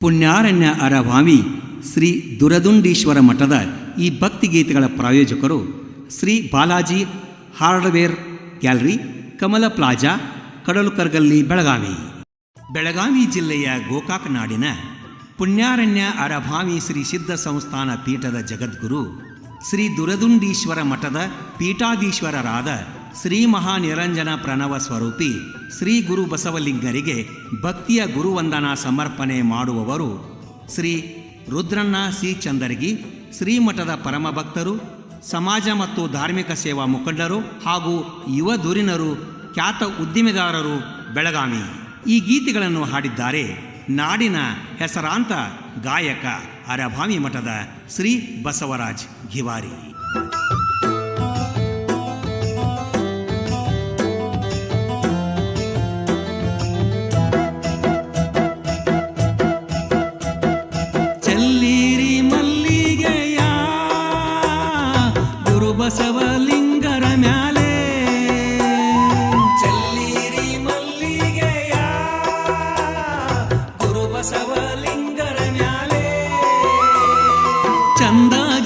ಪುಣ್ಯಾರಣ್ಯ ಅರಭಾವಿ ಶ್ರೀ ದುರದುಂಡೀಶ್ವರ ಮಠದ ಈ ಭಕ್ತಿಗೀತೆಗಳ ಪ್ರಾಯೋಜಕರು Shri Balaji hardware gallery, Kamala plaza, ಕಡಲುಕರ್ಗಲ್ಲಿ Belagavi. Belagavi ಜಿಲ್ಲೆಯ ಗೋಕಾಕ್ ನಾಡಿನ ಪುಣ್ಯಾರಣ್ಯ ಅರಭಾವಿ ಶ್ರೀ ಸಿದ್ಧ ಸಂಸ್ಥಾನ ಪೀಠದ ಜಗದ್ಗುರು ಶ್ರೀ ದುರದುಂಡೀಶ್ವರ ಮಠದ ಪೀಠಾಧೀಶ್ವರರಾದ ಶ್ರೀ ಮಹಾನಿರಂಜನ ಪ್ರಣವ ಸ್ವರೂಪಿ ಶ್ರೀ ಗುರು ಬಸವಲಿಂಗರಿಗೆ ಭಕ್ತಿಯ ಗುರುವಂದನಾ ಸಮರ್ಪಣೆ ಮಾಡುವವರು ಶ್ರೀ ರುದ್ರಣ್ಣ ಸಿ. ಚಂದರ್ಗಿ, ಶ್ರೀಮಠದ ಪರಮ ಭಕ್ತರು ಸಮಾಜ ಮತ್ತು ಧಾರ್ಮಿಕ ಸೇವಾ ಮುಖಂಡರು ಹಾಗೂ ಯುವ ದುರಿನರು ಖ್ಯಾತ ಉದ್ದಿಮೆದಾರರು, ಬೆಳಗಾವಿ. ಈ ಗೀತೆಗಳನ್ನು ಹಾಡಿದ್ದಾರೆ ನಾಡಿನ ಹೆಸರಾಂತ ಗಾಯಕ ಅರಭಾವಿ ಮಠದ ಶ್ರೀ ಬಸವರಾಜ್ ಘಿವಾರಿ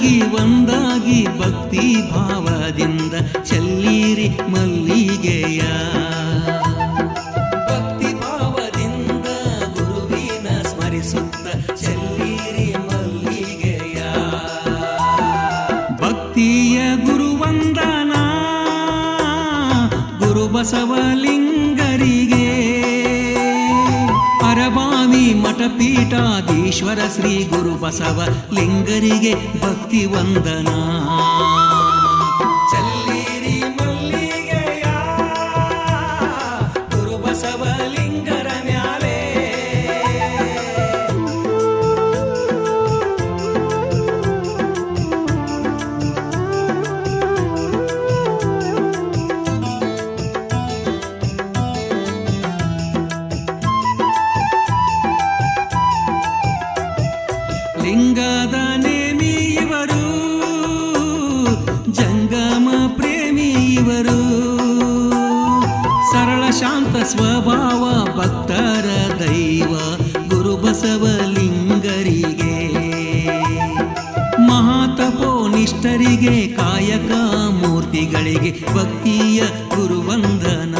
ಚಂದಾಗಿ ಒಂದಾಗಿ ಭಕ್ತಿ ಭಾವದಿಂದ ಚೆಲ್ಲೀರಿ ಮಲ್ಲಿಗೆಯ. ಭಕ್ತಿ ಭಾವದಿಂದ ಗುರುವಿನ ಸ್ಮರಿಸುತ್ತ ಚೆಲ್ಲೀರಿ ಮಲ್ಲಿಗೆಯ. ಭಕ್ತಿಯ ಗುರುವಂದನಾ, ಗುರು ಬಸವಲಿಂಗರಿಗೆ ಅರಬಾವಿ ಮಠಪೀಠಾಧೀಶ್ವರ ಶ್ರೀ ಗುರು ಬಸವ ಲಿಂಗರಿಗೆ ಭಕ್ತಿ ವಂದನ. ಸ್ವಭಾವ ಭಕ್ತರ ದೈವ ಗುರು ಬಸವಲಿಂಗರಿಗೆ. ಮಹಾತಪೋ ನಿಷ್ಠರಿಗೆ ಕಾಯಕ ಮೂರ್ತಿಗಳಿಗೆ ಭಕ್ತಿಯ ಗುರುವಂದನ.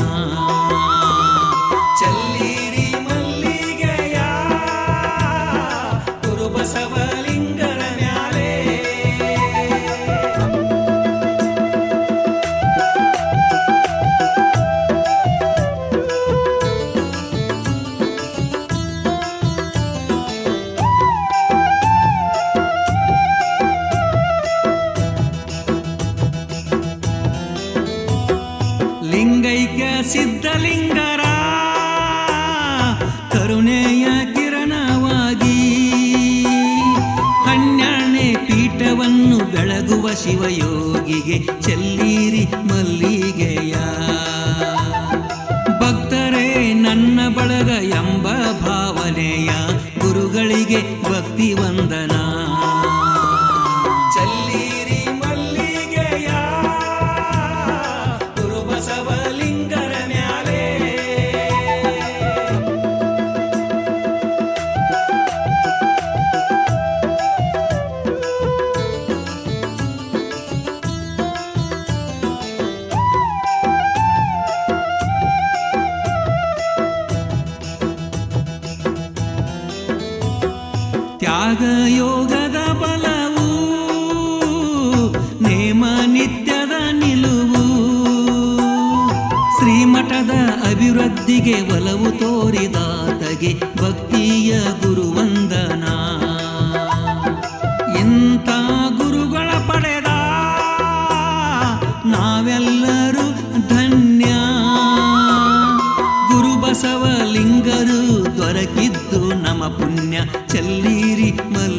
ಬಳಗ ಎಂಬ ಭಾವನೆಯ ಗುರುಗಳಿಗೆ ಭಕ್ತಿ ವಂದನ. ಯೋಗದ ಬಲವು, ನೇಮ ನಿತ್ಯದ ನಿಲುವು. ಶ್ರೀಮಠದ ಅಭಿವೃದ್ಧಿಗೆ ಒಲವು ತೋರಿದಾತಗೆ ಭಕ್ತಿಯ ಗುರುವಂದನ. ಇಂಥ ಗುರುಗಳ ಪಡೆದ ನಾವೆಲ್ಲರೂ ಧನ್ಯ. ಗುರು ಬಸವಲಿಂಗರು പുണ്യ ചെല്ലീരി മല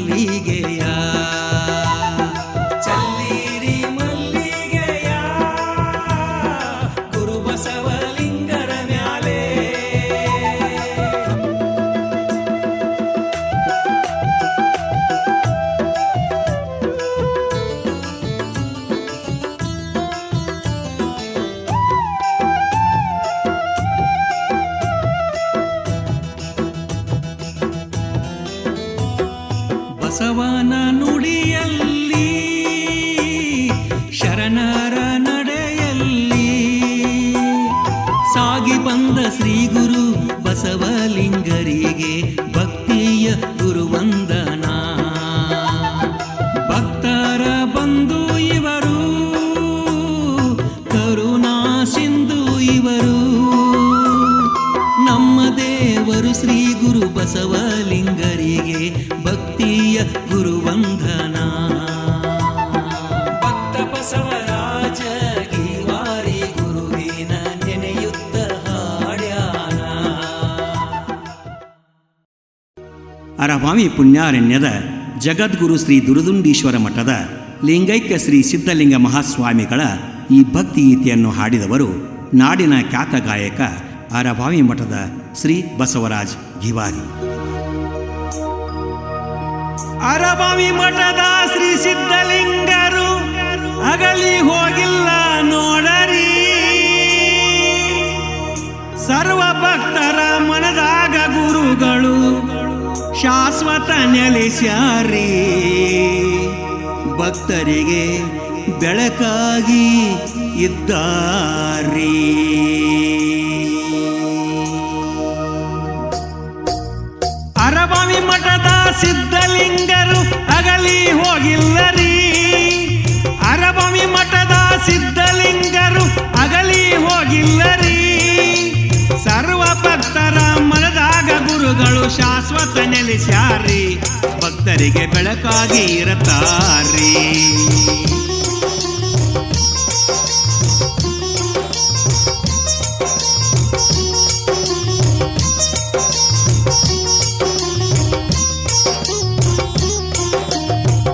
ಬಂದ ಶ್ರೀ ಗುರು ಬಸವಲಿಂಗರಿಗೆ ಭಕ್ತಿಯ ಗುರುವಂದನ. ಭಕ್ತರ ಬಂಧು ಇವರು, ಕರುಣಾ ಸಿಂಧು ಇವರು. ನಮ್ಮ ದೇವರು ಶ್ರೀ ಗುರು ಬಸವಲಿಂಗರಿಗೆ ಭಕ್ತಿಯ ಗುರುವಂದನ. ಅರವಾಮಿ ಪುಣ್ಯಾರಣ್ಯದ ಜಗದ್ಗುರು ಶ್ರೀ ದುರುದುಂಡೀಶ್ವರ ಮಠದ ಲಿಂಗೈಕ್ಯ ಶ್ರೀ ಸಿದ್ಧಲಿಂಗ ಮಹಾಸ್ವಾಮಿಗಳ ಈ ಭಕ್ತಿ ಗೀತೆಯನ್ನು ಹಾಡಿದವರು ನಾಡಿನ ಖ್ಯಾತ ಗಾಯಕ ಅರಭಾವಿ ಮಠದ ಶ್ರೀ ಬಸವರಾಜ್ ಗಿವಾರಿ. ಅರಭಾವಿ ಮಠದ ಶ್ರೀ ಸಿದ್ಧಲಿಂಗರು ಅಗಲಿ ಹೋಗಿಲ್ಲ. ಶಾಶ್ವತ ನೆಲೆಸ್ಯಾರಿ. ಭಕ್ತರಿಗೆ ಬೆಳಕಾಗಿ ಇದ್ದಾರಿ. ಅರಬಾವಿ ಮಠದ ಸಿದ್ಧಲಿಂಗರು ಅಗಲಿ ಹೋಗಿಲ್ಲರಿ. ಅರಬಾವಿ ಮಠದ ಸಿದ್ಧಲಿಂಗರು ಅಗಲಿ ಹೋಗಿಲ್ಲರಿ. ಗುರುಗಳು ಶಾಶ್ವತ ನೆಲೆಸ್ಯಾರಿ. ಭಕ್ತರಿಗೆ ಬೆಳಕಾಗಿ ಇರತಾರಿ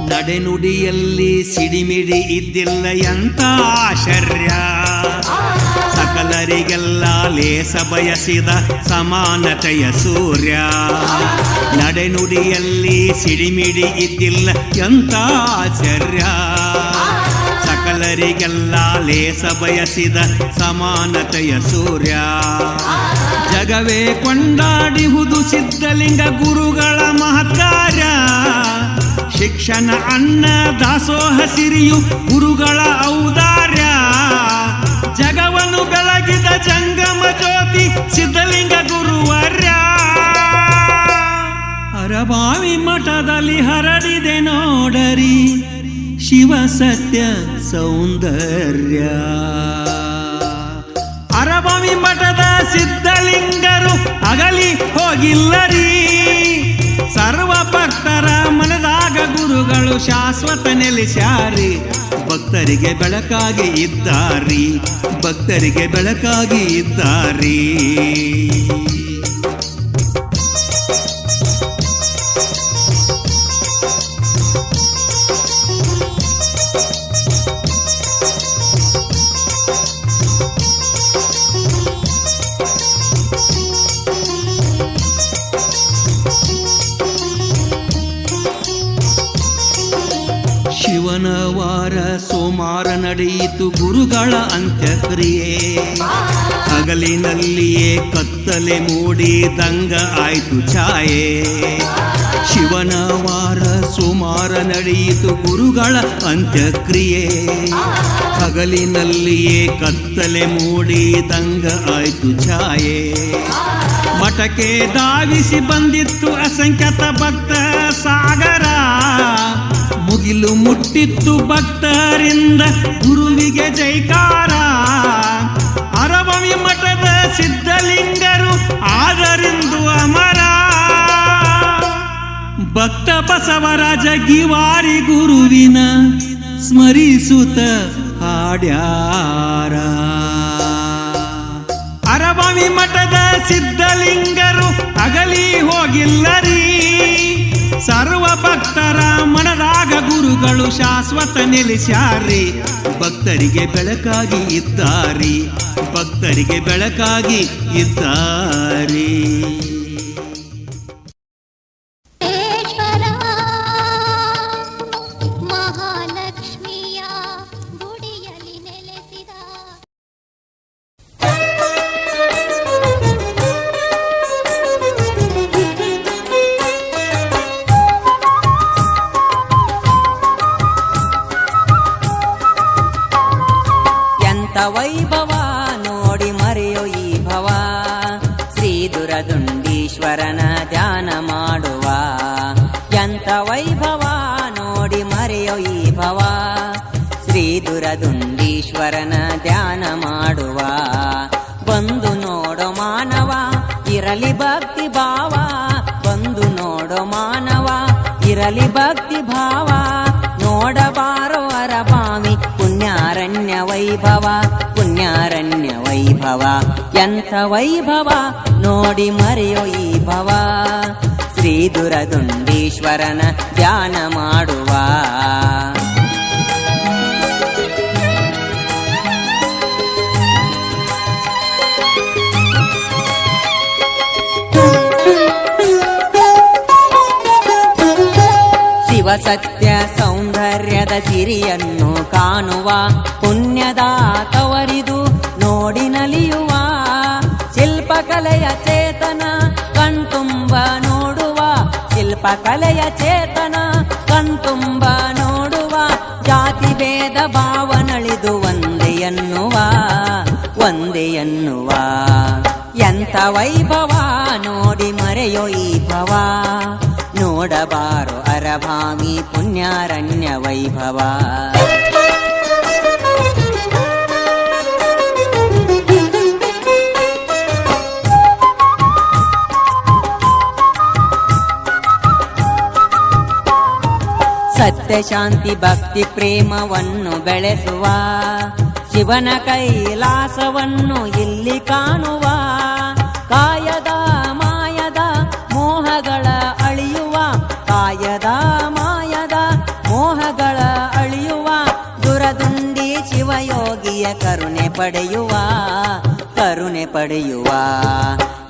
ನಡೆನುಡಿಯಲ್ಲಿ ಸಿಡಿಮಿಡಿ ಇದ್ದಿಲ್ಲ ಎಂತ ಆಶ್ಚರ್ಯ. ಸಕಲರಿಗೆಲ್ಲ ಲೇಸ ಬಯಸಿದ ಸಮಾನತೆಯ ಸೂರ್ಯ. ನಡೆನುಡಿಯಲ್ಲಿ ಸಿಡಿಮಿಡಿ ಇದ್ದಿಲ್ಲ ಎಂತ ಆಶ್ಚರ್ಯ. ಸಕಲರಿಗೆಲ್ಲ ಲೇಸ ಬಯಸಿದ ಸಮಾನತೆಯ ಸೂರ್ಯ. ಜಗವೇ ಕೊಂಡಾಡಿಹುದು ಸಿದ್ಧಲಿಂಗ ಗುರುಗಳ ಮಹತ್ಕಾರ್ಯ ಶಿಕ್ಷಣ, ಅನ್ನ, ದಾಸೋಹ, ಸಿರಿಯು ಗುರುಗಳ ಔದಾರ್ಯ. ಜಗವನ್ನು ಬೆಳಗಿದ ಜಂಗಮ ಜ್ಯೋತಿ ಸಿದ್ಧಲಿಂಗ ಗುರುವರ್ಯ. ಅರಬಾವಿ ಮಠದಲ್ಲಿ ಹರಡಿದೆ ನೋಡರಿ ಶಿವ ಸತ್ಯ ಸೌಂದರ್ಯ. ಅರಬಾವಿ ಮಠದ ಸಿದ್ಧಲಿಂಗರು ಅಗಲಿ ಹೋಗಿಲ್ಲರಿ. ಸರ್ವ ಭಕ್ತರ ಮನದಾಗ ಗುರುಗಳು ಶಾಶ್ವತ ನೆಲೆಸ್ಯಾರಿ ಭಕ್ತರಿಗೆ ಬೆಳಕಾಗಿ ಇದ್ದಾರಿ. ಭಕ್ತರಿಗೆ ಬೆಳಕಾಗಿ ಇದ್ದಾರಿ. ಗುರುಗಳ ಅಂತ್ಯಕ್ರಿಯೆ. ಹಗಲಿನಲ್ಲಿಯೇ ಕತ್ತಲೆ ಮೂಡಿ ದಂಗ ಆಯ್ತು ಛಾಯೆ. ಶಿವನ ವಾರ ಸುಮಾರ ನಡೆಯಿತು ಗುರುಗಳ ಅಂತ್ಯಕ್ರಿಯೆ. ಹಗಲಿನಲ್ಲಿಯೇ ಕತ್ತಲೆ ಮೂಡಿ ದಂಗ ಆಯ್ತು ಛಾಯೆ. ಮಠಕ್ಕೆ ದಾವಿಸಿ ಬಂದಿತ್ತು ಅಸಂಖ್ಯಾತ ಭಕ್ತ ಸಾಗರ. ಮುಗಿಲು ಮುಟ್ಟಿತ್ತು ಭಕ್ತರಿಂದ ಗುರುವಿಗೆ ಜೈಕಾರ. ಅರಬವಿ ಮಠದ ಸಿದ್ಧಲಿಂಗರು ಆದರಿಂದು ಅಮರ. ಭಕ್ತ ಬಸವರಾಜ ಗಿವಾರಿ ಗುರುವಿನ ಸ್ಮರಿಸುತ್ತ ಹಾಡ್ಯಾರ. ಅರಭವಿ ಮಠದ ಸಿದ್ಧಲಿಂಗರು ಅಗಲಿ ಹೋಗಿಲ್ಲರಿ. ಶಾಶ್ವತ ನೆಲೆಸ್ಯಾರಿ ಭಕ್ತರಿಗೆ ಬೆಳಕಾಗಿ ಇದ್ದಾರಿ ಭಕ್ತರಿಗೆ ಬೆಳಕಾಗಿ ಇದ್ದಾರಿ ದುರದುಂಡೀಶ್ವರನ ಧ್ಯಾನ ಮಾಡುವ. ಬಂದು ನೋಡೋ ಮಾನವ, ಇರಲಿ ಭಕ್ತಿ ಭಾವ. ಬಂದು ನೋಡೋ ಮಾನವ, ಇರಲಿ ಭಕ್ತಿ ಭಾವ. ನೋಡಬಾರೋ ಅರಬಾಮಿ, ಪುಣ್ಯಾರಣ್ಯ ವೈಭವ. ಪುಣ್ಯಾರಣ್ಯ ವೈಭವ, ಎಂಥ ವೈಭವ? ನೋಡಿ ಮರೆಯೋ ಈ ಭವ. ಶ್ರೀ ದುರದುಂಡೀಶ್ವರನ ಧ್ಯಾನ ಮಾಡುವ. ಸತ್ಯ ಸೌಂದರ್ಯದ ಸಿರಿಯನ್ನು ಕಾಣುವ ಪುಣ್ಯದ ತವರಿದು ನೋಡಿ ನಲಿಯುವ ಶಿಲ್ಪಕಲೆಯ ಚೇತನ ಕಣ್ತುಂಬ ನೋಡುವ ಶಿಲ್ಪಕಲೆಯ ಚೇತನ ಕಣ್ತುಂಬ ನೋಡುವ ಜಾತಿ ಭೇದ ಭಾವನಳಿದು ಒಂದೇ ಎನ್ನುವ ಎಂಥ ವೈಭವ ನೋಡಿ ಮರೆಯೋ ಈ ಭವ ನೋಡಬಾರೋ ಅರಭಾಮಿ ಪುಣ್ಯಾರಣ್ಯ ವೈಭವ. ಸತ್ಯ ಶಾಂತಿ ಭಕ್ತಿ ಪ್ರೇಮವನ್ನು ಬೆಳೆಸುವ ಶಿವನ ಕೈಲಾಸವನ್ನು ಇಲ್ಲಿ ಕಾಣುವ ಕಾಯದ ಕಾಯದ ಮಾಯದ ಮೋಹಗಳ ಅಳಿಯುವ, ದುರದುಂಡಿ ಶಿವಯೋಗಿಯ ಕರುಣೆ ಪಡೆಯುವ ಕರುಣೆ ಪಡೆಯುವ.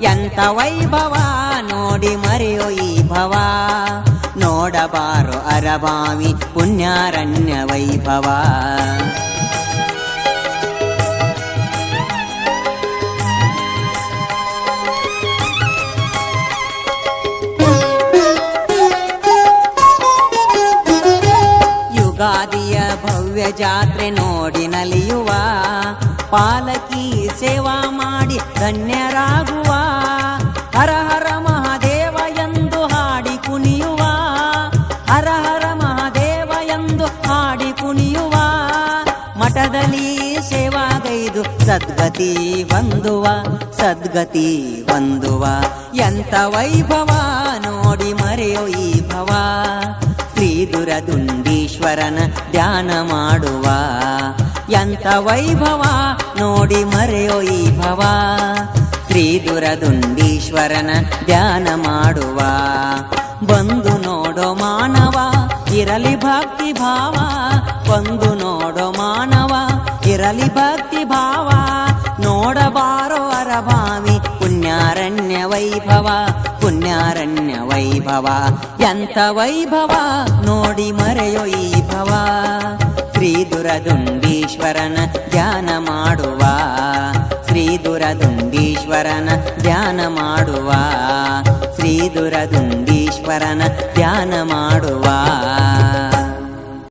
ಎಂಥ ವೈಭವ ನೋಡಿ ಮರೆಯೋ ಈ ಭವ. ನೋಡಬಾರೋ ಅರಬಾವಿ ಪುಣ್ಯಾರಣ್ಯ ವೈಭವ. ಯುಗಾದಿಯ ಭವ್ಯ ಜಾತ್ರೆ ನೋಡಿ ನಲಿಯುವ, ಪಾಲಕಿ ಸೇವಾ ಮಾಡಿ ಧನ್ಯರಾಗುವ, ಹರ ಹರ ಮಹಾದೇವ ಎಂದು ಹಾಡಿ ಕುಣಿಯುವ, ಹರ ಹರ ಮಹಾದೇವ ಎಂದು ಹಾಡಿ ಕುಣಿಯುವ, ಮಠದಲ್ಲಿ ಸೇವಾಗೈದು ಸದ್ಗತಿ ಹೊಂದುವ ಸದ್ಗತಿ ಹೊಂದುವ ಎಂತ ವೈಭವ ನೋಡಿ ಮರೆಯೋ ಈ ಭವ. ಶ್ರೀ ದುರದುಂಡೀಶ್ವರನ ಧ್ಯಾನ ಮಾಡುವ. ಎಂಥ ವೈಭವ ನೋಡಿ ಮರೆಯೋ ಈ ಭವ. ಶ್ರೀ ದುರದುಂಡೀಶ್ವರನ ಧ್ಯಾನ ಮಾಡುವ. ಬಂದು ನೋಡೋ ಮಾನವ, ಇರಲಿ ಭಕ್ತಿ ಭಾವ. ಬಂದು ನೋಡೋ ಮಾನವ, ಇರಲಿ ಭಕ್ತಿ ಭಾವ. ನೋಡಬಾರೋ ಅರಭಾವಿ ಪುಣ್ಯಾರಣ್ಯ ವೈಭವ. ಪುಣ್ಯಾರಣ್ಯ ವೈಭವ. ಎಂಥ ವೈಭವ? ನೋಡಿ ಮರೆಯೋ ಈ ಭವ. ಶ್ರೀ ದುರದುಂಡೀಶ್ವರನ ಧ್ಯಾನ ಮಾಡುವ. ಶ್ರೀ ದುರದುಂಡೀಶ್ವರನ ಧ್ಯಾನ ಮಾಡುವ. ಶ್ರೀ ದುರದುಂಡೀಶ್ವರನ ಧ್ಯಾನ ಮಾಡುವ.